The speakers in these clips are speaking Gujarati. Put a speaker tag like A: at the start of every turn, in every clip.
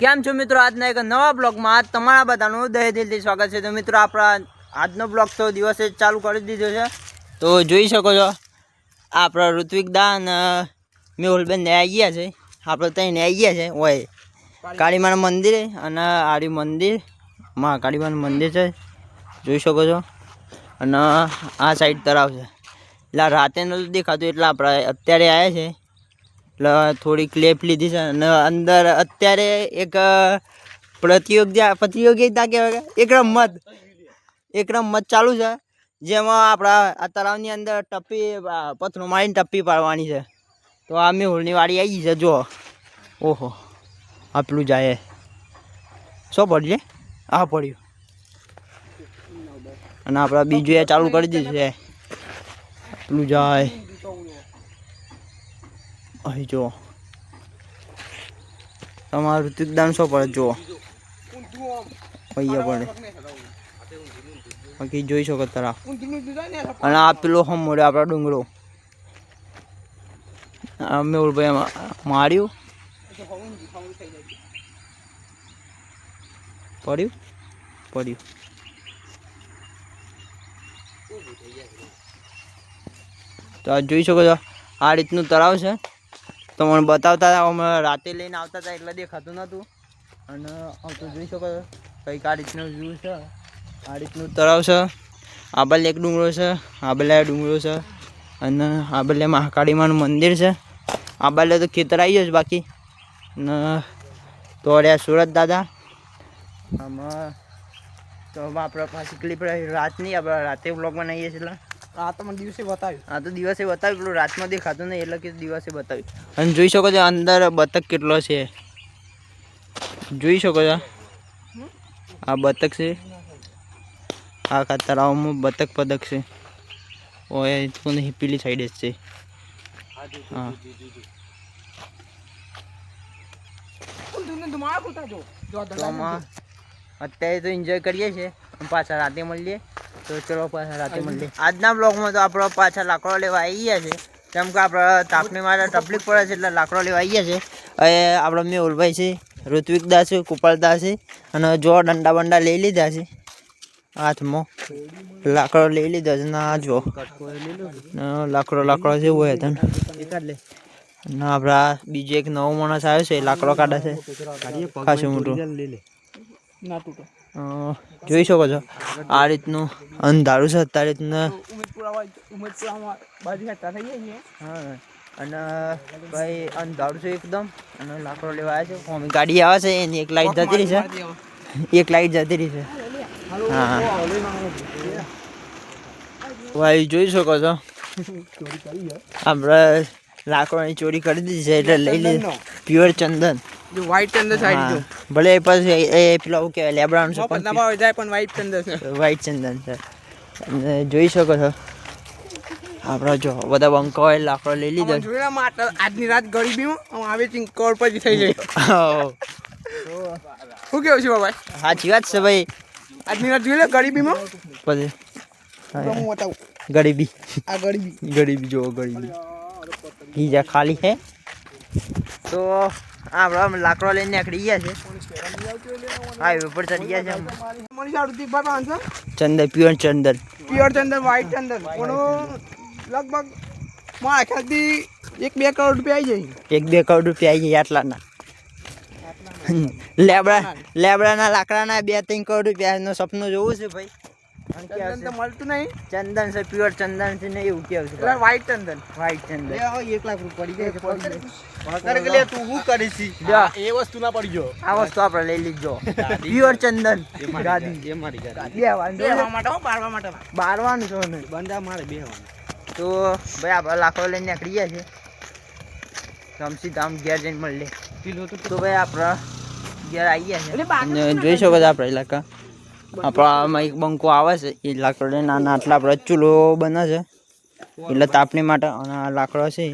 A: કેમ છો મિત્રો? આજના એક નવા બ્લોગમાં તમારા બધાનું દહે દિલથી સ્વાગત છે. તો મિત્રો, આપણા આજનો બ્લોગ તો દિવસે ચાલુ કરી દીધો છે. તો જોઈ શકો છો, આપણા ઋત્વિકદા અને મેહુલબેન ને આવી ગયા છે. આપણે ત્યાં આવી ગયા છે હોય કાળીમાનું મંદિર અને આડી મંદિર, મા કાળીમાનું મંદિર છે. જોઈ શકો છો. અને આ સાઈડ તળાવ છે. એટલે રાતે નહોતું દેખાતું, એટલે આપણે અત્યારે આવ્યા છે. એટલે થોડી ક્લેપ લીધી છે અને અંદર અત્યારે એક પ્રતિયોગિતા પ્રતિયોગિતા કહેવાય એક રમત. એક રમત ચાલુ છે, જેમાં આપણા, આ તળાવની અંદર ટપ્પી પથરો મારીને ટપ્પી પાડવાની છે. તો આ મેહુલની વાડી આવી છે જો ઓહો, આટલું જાય. શું પડ્યું? હા, પડ્યું. અને આપણા બીજું એ ચાલુ કરી દીધું છે. આટલું જાય. અહીં જુઓ. તમારું ઋતિકદાન શું પડે? જુઓ. અહીંયા પડે. બાકી જોઈ શકો તળાવ અને આ પેલો હમ મળ્યો, આપણા ડુંગરો. મેહુલભાઈ માર્યું. પડ્યું? પડ્યું. તો આ જોઈ શકો છો, આ રીતનું તળાવ છે. તમને બતાવતા હતા, અમે રાતે લઈને આવતા હતા, એટલે દેખાતું નહોતું. અને આમ તો જોઈ શકો છો, કંઈક આ રીતનું વ્યૂ છે. આ રીતનું તળાવ છે. આ એક ડુંગરો છે, આ ડુંગળો છે. અને આ મહાકાળીમાનું મંદિર છે. આ બાજુ તો ખેતર આવી ગયું છે બાકી. અને તો રહ્યા સુરત દાદા. આમાં તો આપણે પાછી ક્લિપ રાતની, આપણે રાતે બ્લોગ બનાવીએ છીએ
B: આ તો મને દિવસે બતાવ્યું.
A: આ તો દિવસે બતાવ્યું પેલું રાતમાં દેખાતું નહીં એટલે કે દિવસે બતાવ્યું. અને જોઈ શકો છો અંદર બતક કેટલો છે. જોઈ શકો છો. આ બતક છે. આખા તળાવમાં બતક પદક છે. ઓય તો નહીં પેલી સાઈડે જ છે. હા. અત્યારે તો એન્જોય કરીએ છીએ. પાછા રાતે મળીએ. તો ચલો પાછા રાતે મળીએ. આજના બ્લોગમાં તો આપણો પાછા લાકડો લેવા આવી ગયા છે. કેમ કે આપણે તાપની માટે તકલીફ પડે છે એટલે લાકડો લેવા આવી ગયા છે. હવે આપણો મેહુલભાઈ છે ઋત્વિક દા છે કુપાલદા છે અને જો ડંડા બંડા લઈ લીધા છે. હાથમાં લાકડો લઈ લીધો છે. ના જો. લાકડો લાકડો છે એવું તને. ના આપણા બીજો એક નવો માણસ આવ્યો છે એ લાકડો કાઢે છે. ખાસું મોટું.
B: ના તૂટો.
A: જોઈ શકો છો. આ રીતનું અંધારું છે અત્યારે રીતના અને ભાઈ અંધારું છે એકદમ. અને લાકડો લેવા આવ્યા છે. અમે ગાડી આવે છે એની એક લાઈટ જતી રહી છે. એક લાઈટ જતી રહી છે. હા ભાઈ જોઈ શકો છો. આપણે લાકડાની ચોરી કરી દીધી છે એટલે લઈ લીધી. પ્યોર ચંદન.
B: વ્હાઈટ ચંદન સાઈડ.
A: ભલે પછી એ પેલો શું કહેવાય લેબડાનું છે પણ
B: જાય પણ વ્હાઈટ ચંદન છે
A: વ્હાઈટ ચંદન છે જોઈ શકો છો. આપણે જો બધા બંકો હોય લાકડો લઈ લીધો.
B: આજની રાત ગરીબીમાં આવી પછી થઈ જાય
A: હાઉ.
B: શું કેવું છે બાબા?
A: સાચી વાત છે ભાઈ.
B: આજની રાત જોઈ લે ગરીબીમાં
A: પછી?
B: હું
A: ગરીબી.
B: આ ગરીબી.
A: ગરીબી જો ગરીબી. બીજા ખાલી હે. તો આપણે લાકડો લઈને નીકળી ગયા છે. હા પર ચડી ગયા છે.
B: મનીષા
A: ચંદન પ્યોર ચંદન.
B: પ્યોર ચંદર વ્હાઈટ ચંદર પણ લગભગ મારા ખ્યાલથી એક બે કરોડ રૂપિયા આવી જાય.
A: એક બે કરોડ રૂપિયા આવી જાય આટલાના. લેબડા લેબડાના લાકડાના બે ત્રણ કરોડ રૂપિયાનું સપનું જોવું છે ભાઈ.
B: ચંદન તો મળતું નહીં.
A: છે? ચંદન છે પ્યોર ચંદન છે ને એવું કેવું છે.
B: એટલે વ્હાઈટ ચંદન.
A: વ્હાઈટ ચંદન.
B: એક લાખ રૂપિયા પડી
A: જાય
B: તું શું કરીશ? એ વસ્તુ ના પડી ગયો.
A: આ વસ્તુ આપણે લઈ લીધો. પ્યોર ચંદન. ગાદી
B: એ મારી ગાડી.
A: બે વાંધો
B: બેહવા માટે બારવા માટે.
A: બારવાનું છો ને
B: બંધા મારે બેવાનું
A: તો ભાઈ આપણે લાખો લઈને નીકળી ગયા છે ધમસી ધામ ઘેર જઈને મળીએ તો ભાઈ આપણે ઘેર આવી ગયા છે જોઈ શકો છો આપણે ઇલાકા. આપણા આમાં એક બંકો આવે છે એ લાકડો નાના આટલા આપણે ચૂલો બને છે. એટલે તાપણી માટે અને આ લાકડો છે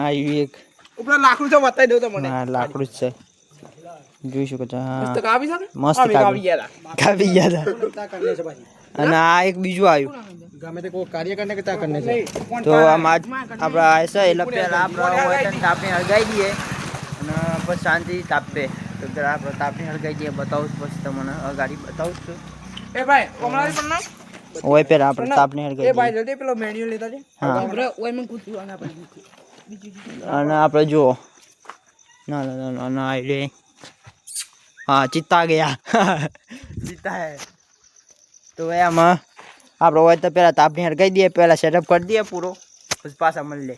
B: આ
A: એક
B: લાકડું તો બતાવી દઉં તમને.
A: આ લાકડું જ છે. જોઈ શકો છો
B: મસ્ત.
A: કાપી ગયા હતા અને આ એક બીજું આવ્યું.
B: ગમે તે કોઈ કાર્ય કરને કે કરને છે?
A: તો આમાં જ આપણે આ છે એટલે પહેલા આપણે હોય તો તાપને હળગાવી દઈએ. અને પછી શાંતિ તાપે તો જરા આપણે તાપને હળગાઈ દઈએ બતાવું છું પછી તમને. ગાડી બતાવું છું.
B: એ ભાઈ કમળાવી પણ ના?
A: ઓય પેલા આપણે તાપને
B: એ ભાઈ જલ્દી પેલો મેન્યુઅલ લેતા છે
A: હા.
B: બ્રો ઓય મેં કૂતું આના પર
A: અને આપણે જુઓ. ના ના ના ના ના આઈ રે. હા ચિત્તા ગયા. ચિત્તા હે. તો ભાઈ આમાં આપણે હોય તો પેલા તાપને હળગાઈ દઈએ પેલા સેટઅપ કરી દઈએ પૂરો. પછી પાછા મળી લે.